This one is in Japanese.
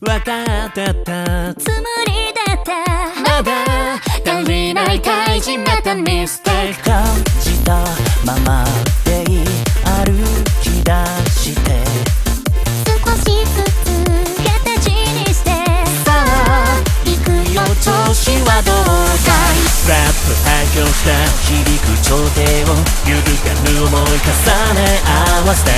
分かってた。つもりだった。まだ足りない大事なたミステイク感じたままでいい。歩き出して。少しずつ形にして。さあ行くよ。調子はどうだいラップ愛強した響く頂点を。揺るがぬ思い重ね合わせ